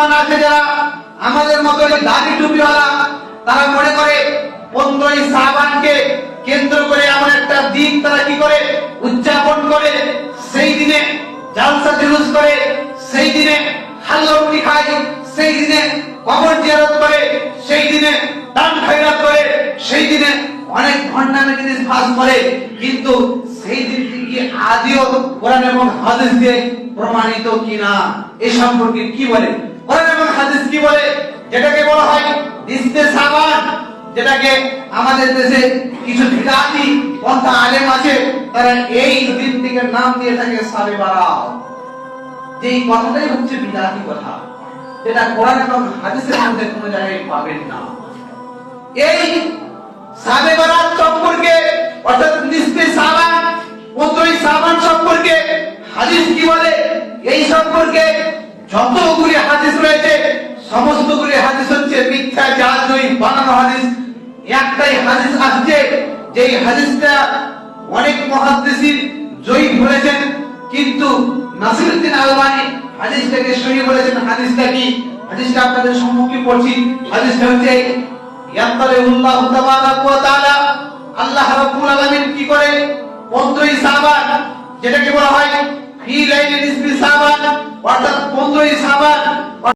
মুসলমান আছে যারা, আমাদের মতো দাড়ি টুপিওয়ালা, তারা মনে করে পনেরোই সাবানকে কেন্দ্র করে এমন একটা দিন তারা কি করে? উদযাপন করে। সেই দিনে জালসা জুলুস করে। সেই দিনে হাল্লুটি খায়। সেই দিনে কবর জিয়ারত করে। সেই দিনে দান খয়রাত করে। সেই দিনে অনেক ভণ্ডামি জিনিস ফাঁস করে। কিন্তু সেই দিনটি কি আদিও কোরআন এবং হাদিস দিয়ে প্রমাণিত কিনা? এ সম্পর্কে কি বলে? কোরআন এবং কি বলে? যেটাকে বলা হয় ইস্তে সাবান, যেটাকে আমাদের দেশে কিছু বিদাতি পন্থা আলেম আছে, তারা এই নাম দিয়ে থাকে সাবে বারাত কথা, যেটা কোরআন এবং হাদিসের কোনো জায়গায় পাবেন না। এই সাবে বারাত সম্পর্কে, অর্থাৎ নিস্তে সাবান সাবান সম্পর্কে হাদিস কি বলে? এই সম্পর্কে যতগুলি হাদিস রয়েছে, সমস্তগুলি হাদিস হচ্ছে মিথ্যা জাদুই বানানো হাদিস। একটাই হাদিস আসছে, যেই হাদিসটা অনেক মহাদ্দেশির জয়ী বলেছেন কিন্তু নাসিরুদ্দিন আলবানি হাদিসটাকে সহি বলেছেন। হাদিসটা কি? হাদিসটা আপনাদের সম্মুখে পড়ছি। হাদিসটা হচ্ছে, ইয়াত্তালিউল্লাহু তাবারাকা ওয়া তাআলা, আল্লাহ রাব্বুল আলামিন কি করে? 15ই শাবান যেটাকে বলা হয় ফি লাইলি নিসফি সাবান অর্থাৎ 15ই শাবান